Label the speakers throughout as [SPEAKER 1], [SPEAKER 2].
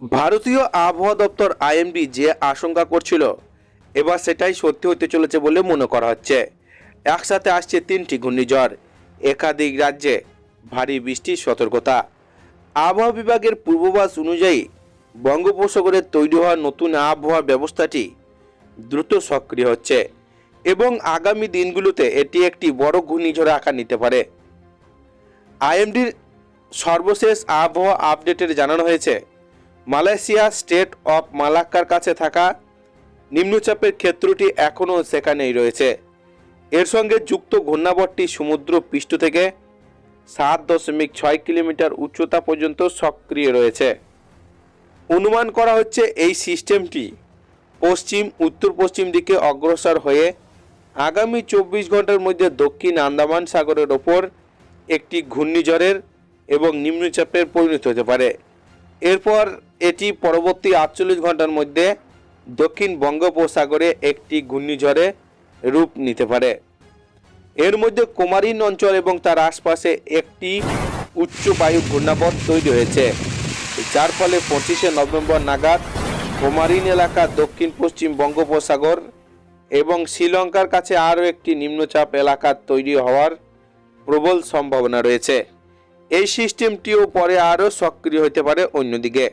[SPEAKER 1] ভারতীয় আবহাওয়া দপ্তর আইএমডি যে আশঙ্কা করছিল, এবার সেটাই সত্যি হতে চলেছে বলে মনে করা হচ্ছে। একসাথে আসছে তিনটি ঘূর্ণিঝড়, একাধিক রাজ্যে ভারী বৃষ্টির সতর্কতা। আবহাওয়া বিভাগের পূর্বাভাস অনুযায়ী বঙ্গোপসাগরে তৈরি হওয়া নতুন আবহাওয়া ব্যবস্থাটি দ্রুত সক্রিয় হচ্ছে এবং আগামী দিনগুলোতে এটি একটি বড় ঘূর্ণিঝড়ে আকার নিতে পারে। আইএমডির সর্বশেষ আবহাওয়া আপডেটের জানানো হয়েছে মালয়েশিয়া স্টেট অফ মালাক্কার কাছে থাকা নিম্নচাপের ক্ষেত্রটি এখনও সেখানেই রয়েছে। এর সঙ্গে যুক্ত ঘূর্ণাবর্তটি সমুদ্র পৃষ্ঠ থেকে সাত দশমিক ছয় কিলোমিটার উচ্চতা পর্যন্ত সক্রিয় রয়েছে। অনুমান করা হচ্ছে এই সিস্টেমটি পশ্চিম উত্তর পশ্চিম দিকে অগ্রসর হয়ে আগামী চব্বিশ ঘণ্টার মধ্যে দক্ষিণ আন্দামান সাগরের ওপর একটি ঘূর্ণিঝড়ের এবং নিম্নচাপের পরিণত হতে পারে। এরপর এটি পরবর্তী আটচল্লিশ ঘণ্টার মধ্যে দক্ষিণ বঙ্গোপসাগরে একটি ঘূর্ণিঝড়ে রূপ নিতে পারে। এর মধ্যে কুমারিন অঞ্চল এবং তার আশপাশে একটি উচ্চ বায়ু ঘূর্ণাবর্ত তৈরি হয়েছে, যার ফলে পঁচিশে নভেম্বর নাগাদ কুমারিন এলাকা দক্ষিণ পশ্চিম বঙ্গোপসাগর এবং শ্রীলঙ্কার কাছে আরও একটি নিম্নচাপ এলাকা তৈরি হওয়ার প্রবল সম্ভাবনা রয়েছে। এই সিস্টেমটিও পরে আরও সক্রিয় হতে পারে অন্যদিকে।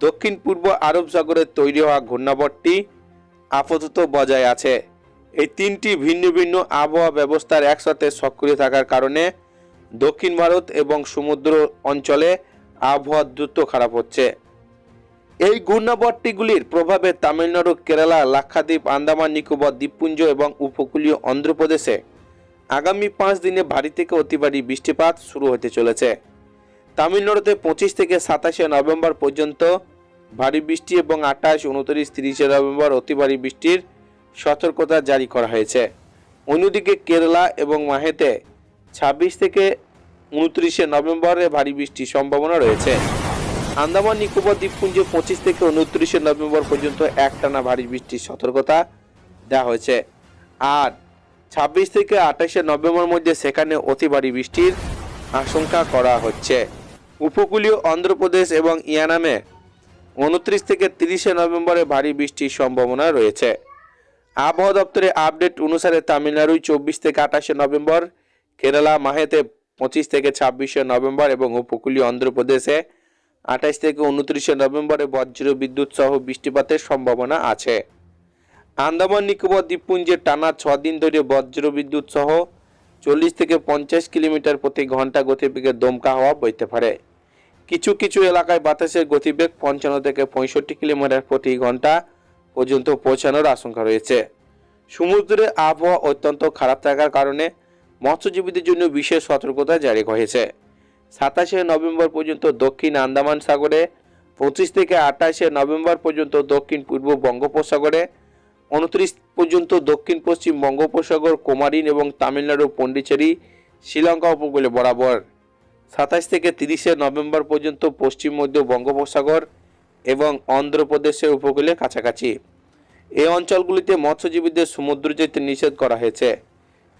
[SPEAKER 1] দক্ষিণ পূর্ব আরব সাগরে তৈরি হওয়া ঘূর্ণাবর্তটি আপাতত বজায় আছে। এই তিনটি ভিন্ন ভিন্ন আবহাওয়া ব্যবস্থার একসাথে সক্রিয় থাকার কারণে দক্ষিণ ভারত এবং সমুদ্র অঞ্চলে আবহাওয়া দ্রুত খারাপ হচ্ছে। এই ঘূর্ণাবর্তগুলির প্রভাবে তামিলনাড়ু, কেরালা, লাক্ষাদ্বীপ, আন্দামান, নিকোবর, দ্বীপপুঞ্জ এবং উপকূলীয় অন্ধ্রপ্রদেশে আগামী পাঁচ দিনে ভারী থেকে অতি ভারী বৃষ্টিপাত শুরু হতে চলেছে। তামিলনাড়ুতে পঁচিশ থেকে সাতাশে নভেম্বর পর্যন্ত ভারী বৃষ্টি এবং আঠাশ উনত্রিশ তিরিশে নভেম্বর অতি ভারী বৃষ্টির সতর্কতা জারি করা হয়েছে। অন্যদিকে কেরালা এবং মাহেতে ছাব্বিশ থেকে উনত্রিশে নভেম্বরে ভারী বৃষ্টির সম্ভাবনা রয়েছে। আন্দামান, নিকোবর, দ্বীপপুঞ্জে পঁচিশ থেকে উনত্রিশে নভেম্বর পর্যন্ত একটানা ভারী বৃষ্টির সতর্কতা দেওয়া হয়েছে। আর ছাব্বিশ থেকে আঠাশে নভেম্বর মধ্যে সেখানে অতি ভারী বৃষ্টির আশঙ্কা করা হচ্ছে। উপকূলীয় অন্ধ্রপ্রদেশ এবং ইয়ানামে উনত্রিশ থেকে তিরিশে নভেম্বরে ভারী বৃষ্টির সম্ভাবনা রয়েছে। আবহাওয়া দপ্তরের আপডেট অনুসারে তামিলনাড়ুয় চব্বিশ থেকে আঠাশে নভেম্বর, কেরালা মাহেতে পঁচিশ থেকে ছাব্বিশে নভেম্বর এবং উপকূলীয় অন্ধ্রপ্রদেশে আঠাশ থেকে উনত্রিশে নভেম্বরে বজ্র বিদ্যুৎ সহ বৃষ্টিপাতের সম্ভাবনা আছে। আন্দামান নিকোবর দ্বীপপুঞ্জে টানা ছ দিন ধরে বজ্র বিদ্যুৎ সহ চল্লিশ থেকে পঞ্চাশ কিলোমিটার প্রতি ঘণ্টা গতিবেগে দমকা হওয়া বইতে পারে। কিছু কিছু এলাকায় বাতাসের গতিবেগ পঞ্চান্ন থেকে পঁয়ষট্টি কিলোমিটার প্রতি ঘণ্টা পর্যন্ত পৌঁছানোর আশঙ্কা রয়েছে। সমুদ্রে আবহাওয়া অত্যন্ত খারাপ থাকার কারণে মৎস্যজীবীদের জন্য বিশেষ সতর্কতা জারি হয়েছে। সাতাশে নভেম্বর পর্যন্ত দক্ষিণ আন্দামান সাগরে, পঁচিশ থেকে আঠাশে নভেম্বর পর্যন্ত দক্ষিণ পূর্ব বঙ্গোপসাগরে, উনত্রিশ পর্যন্ত দক্ষিণ পশ্চিম বঙ্গোপসাগর, কুমারিন এবং তামিলনাড়ু, পন্ডিচেরি, শ্রীলঙ্কা উপকূলে বরাবর। সাতাশ থেকে তিরিশে নভেম্বর পর্যন্ত পশ্চিম মধ্য বঙ্গোপসাগর এবং অন্ধ্রপ্রদেশের উপকূলে কাছাকাছি। এই অঞ্চলগুলিতে মৎস্যজীবীদের সমুদ্র যেতে নিষেধ করা হয়েছে।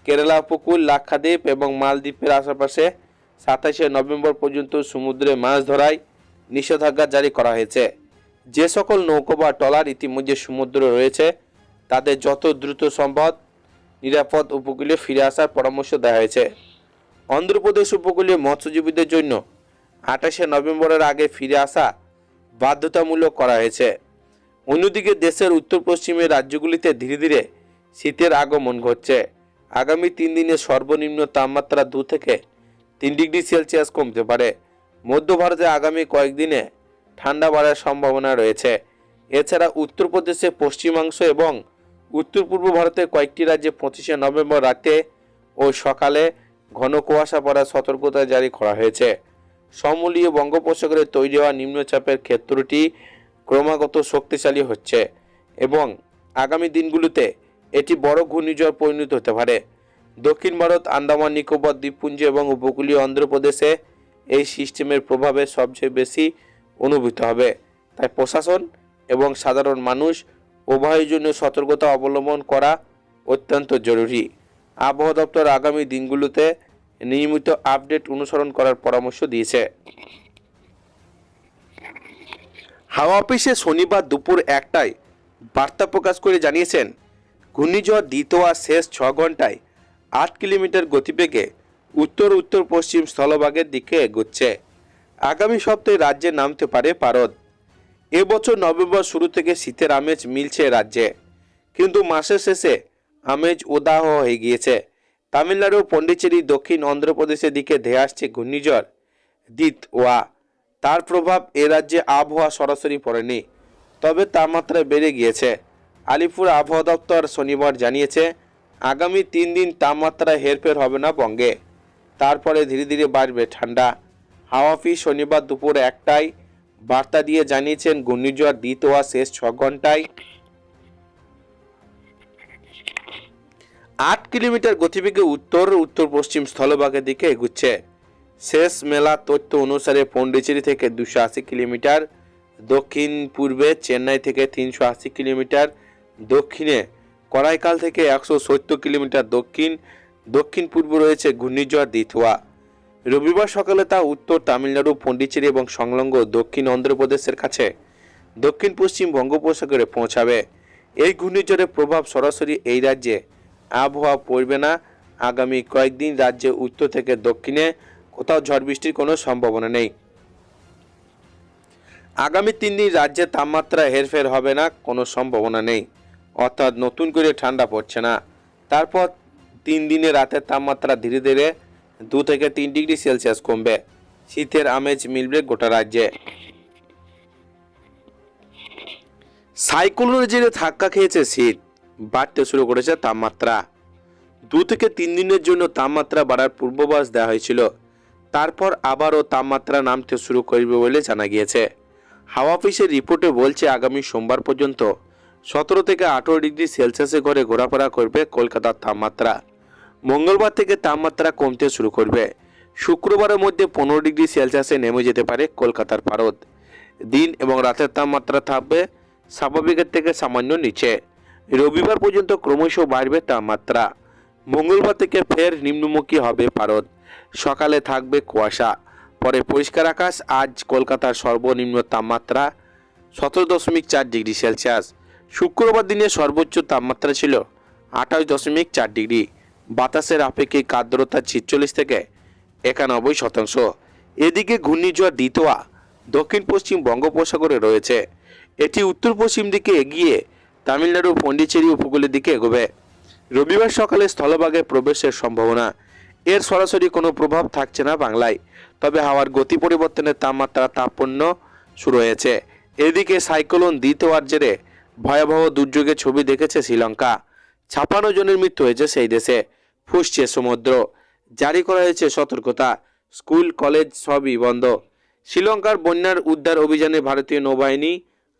[SPEAKER 1] কেরালা উপকূল, লাক্ষাদ্বীপ এবং মালদ্বীপের আশেপাশে সাতাশে নভেম্বর পর্যন্ত সমুদ্রে মাছ ধরায় নিষেধাজ্ঞা জারি করা হয়েছে। যে সকল নৌকো বা টলার ইতিমধ্যে সমুদ্র রয়েছে, তাদের যত দ্রুত সম্ভব নিরাপদ উপকূলে ফিরে আসার পরামর্শ দেওয়া হয়েছে। অন্ধ্রপ্রদেশ উপকূলীয় মৎস্যজীবীদের জন্য আঠাশে নভেম্বরের আগে ফিরে আসা বাধ্যতামূলক করা হয়েছে। অন্যদিকে দেশের উত্তর পশ্চিমের রাজ্যগুলিতে ধীরে ধীরে শীতের আগমন ঘটছে। আগামী তিন দিনে সর্বনিম্ন তাপমাত্রা দু থেকে তিন ডিগ্রি সেলসিয়াস কমতে পারে। মধ্য ভারতে আগামী কয়েকদিনে ঠান্ডা বাড়ার সম্ভাবনা রয়েছে। এছাড়া উত্তরপ্রদেশে পশ্চিমাংশ এবং উত্তর পূর্ব ভারতের কয়েকটি রাজ্যে পঁচিশে নভেম্বর রাতে ও সকালে ঘন কুয়াশা পড়ার সতর্কতা জারি করা হয়েছে। সমলীয় বঙ্গোপসাগরে তৈরি হওয়া নিম্নচাপের ক্ষেত্রটি ক্রমাগত শক্তিশালী হচ্ছে এবং আগামী দিনগুলোতে এটি বড় ঘূর্ণিঝড় পরিণত হতে পারে। দক্ষিণ ভারত, আন্দামান, নিকোবর, দ্বীপপুঞ্জ এবং উপকূলীয় অন্ধ্রপ্রদেশে এই সিস্টেমের প্রভাবে সবচেয়ে বেশি অনুভূত হবে। তাই প্রশাসন এবং সাধারণ মানুষ উভয়ের জন্য সতর্কতা অবলম্বন করা অত্যন্ত জরুরি। আবহাওয়া দপ্তর আগামী দিনগুলোতে নিয়মিত আপডেট অনুসরণ করার পরামর্শ দিয়েছে। হাওয়া অফিসে শনিবার দুপুর একটায় বার্তা প্রকাশ করে জানিয়েছেন, ঘূর্ণিঝড় দ্বিতীয় শেষ ছ ঘন্টায় আট কিলোমিটার গতিবেগে উত্তর উত্তর, পশ্চিম স্থলভাগের দিকে এগোচ্ছে। আগামী সপ্তাহে রাজ্যে নামতে পারে পারদ। এবছর নভেম্বর শুরু থেকে শীতের আমেজ মিলছে রাজ্যে। কিন্তু মাসের শেষে আমেজ উদাহ হয়ে গিয়েছে। তামিলনাড়ু পন্ডিচেরি দক্ষিণ অন্ধ্রপ্রদেশের দিকে ধেয়ে আসছে ঘূর্ণিঝড় দিত ওয়া তার প্রভাব এ রাজ্যে আবহাওয়া সরাসরি পড়েনি, তবে তাপমাত্রা বেড়ে গিয়েছে। আলিপুর আবহাওয়া দপ্তর শনিবার জানিয়েছে, আগামী তিন দিন তাপমাত্রা হেরফের হবে না বঙ্গে। তারপরে ধীরে ধীরে বাড়বে ঠান্ডা। হাওয়া শনিবার দুপুর একটায় বার্তা দিয়ে জানিয়েছেন, ঘূর্ণিঝড় দ্বিতীয় শেষ ছ ঘন্টায় আট কিলোমিটার গতিবেগে উত্তর উত্তর পশ্চিম স্থলভাগের দিকে এগুচ্ছে। শেষ মেলা তথ্য অনুসারে পন্ডিচেরি থেকে দুশো আশি কিলোমিটার, দক্ষিণ পূর্বে চেন্নাই থেকে তিনশো আশি কিলোমিটার, দক্ষিণে করাইকাল থেকে একশো সত্তর কিলোমিটার দক্ষিণ দক্ষিণ পূর্ব রয়েছে ঘূর্ণিঝড় দিথুয়া। রবিবার সকালে তা উত্তর তামিলনাড়ু, পন্ডিচেরি এবং সংলগ্ন দক্ষিণ অন্ধ্রপ্রদেশের কাছে দক্ষিণ পশ্চিম বঙ্গোপসাগরে পৌঁছাবে। এই ঘূর্ণিঝড়ের প্রভাব সরাসরি এই রাজ্যে আবহাওয়া পড়বে না। আগামী কয়েকদিন রাজ্যে উত্তর থেকে দক্ষিণে কোথাও ঝড় বৃষ্টির কোনো সম্ভাবনা নেই। আগামী তিন দিন রাজ্যে তাপমাত্রা হেরফের হবে না, কোনো সম্ভাবনা নেই। অর্থাৎ নতুন করে ঠান্ডা পড়ছে না। তারপর তিন দিনে রাতের তাপমাত্রা ধীরে ধীরে দু থেকে তিন ডিগ্রি সেলসিয়াস কমবে। শীতের আমেজ মিলবে গোটা রাজ্যে। সাইক্লোনের জেরে ধাক্কা খেয়েছে শীত। বাড়তে শুরু করেছে তাপমাত্রা। দু থেকে তিন দিনের জন্য তাপমাত্রা বাড়ার পূর্বাভাস দেওয়া হয়েছিল। তারপর আবারও তাপমাত্রা নামতে শুরু করবে বলে জানা গিয়েছে। হাওয়া অফিসের রিপোর্টে বলছে, আগামী সোমবার পর্যন্ত সতেরো থেকে আঠেরো ডিগ্রি সেলসিয়াসের ঘরে ঘোরাফেরা করবে কলকাতার তাপমাত্রা। মঙ্গলবার থেকে তাপমাত্রা কমতে শুরু করবে। শুক্রবারের মধ্যে পনেরো ডিগ্রি সেলসিয়াসে নেমে যেতে পারে কলকাতার পারদ। দিন এবং রাতের তাপমাত্রা থাকবে স্বাভাবিকের থেকে সামান্য নিচে। রবিবার পর্যন্ত ক্রমশ বাড়বে তাপমাত্রা। মঙ্গলবার থেকে ফের নিম্নমুখী হবে পারদ সকালে থাকবে কুয়াশা। পরে পরিষ্কার আকাশ। আজ কলকাতার সর্বনিম্ন তাপমাত্রা সতেরো দশমিক চার ডিগ্রি সেলসিয়াস। শুক্রবার দিনে সর্বোচ্চ তাপমাত্রা ছিল আঠাশ দশমিক চার ডিগ্রি। বাতাসের আপেক্ষিক আর্দ্রতা ছিচল্লিশ থেকে একানব্বই শতাংশ। এদিকে ঘূর্ণিঝড় দিতোয়া দক্ষিণ পশ্চিম বঙ্গোপসাগরে রয়েছে। এটি উত্তর পশ্চিম দিকে এগিয়ে তামিলনাড়ু, পন্ডিচেরি উপকূলের দিকে এগোবে। রবিবার সকালে স্থলভাগে প্রবেশের সম্ভাবনা। এর সরাসরি কোনো প্রভাব থাকছে না বাংলায়। তবে হাওয়ার গতি পরিবর্তনের তাপমাত্রা তাপপণ্য শুরু হয়েছে। এদিকে সাইক্লোন দ্বিতীয়ার জেরে ভয়াবহ দুর্যোগের ছবি দেখেছে শ্রীলঙ্কা। ছাপান্ন জনের মৃত্যু হয়েছে সেই দেশে। ফুসছে সমুদ্র। জারি করা হয়েছে সতর্কতা। স্কুল, কলেজ সবই বন্ধ। শ্রীলঙ্কার বন্যার উদ্ধার অভিযানে ভারতীয় নৌবাহিনী,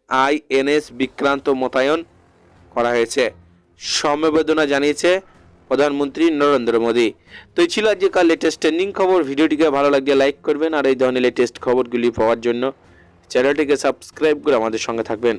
[SPEAKER 1] আইএনএস, বিক্রান্ত মোতায়েন করা হয়েছে। সমবেদনা জানিয়েছে প্রধানমন্ত্রী নরেন্দ্র মোদী। তো এই ছিল আজকের লেটেস্ট ট্রেন্ডিং খবর। ভিডিওটিকে ভালো লাগলে লাইক করবেন আর এই ধরনের লেটেস্ট খবরগুলি পাওয়ার জন্য চ্যানেলটিকে সাবস্ক্রাইব করে আমাদের সঙ্গে থাকবেন।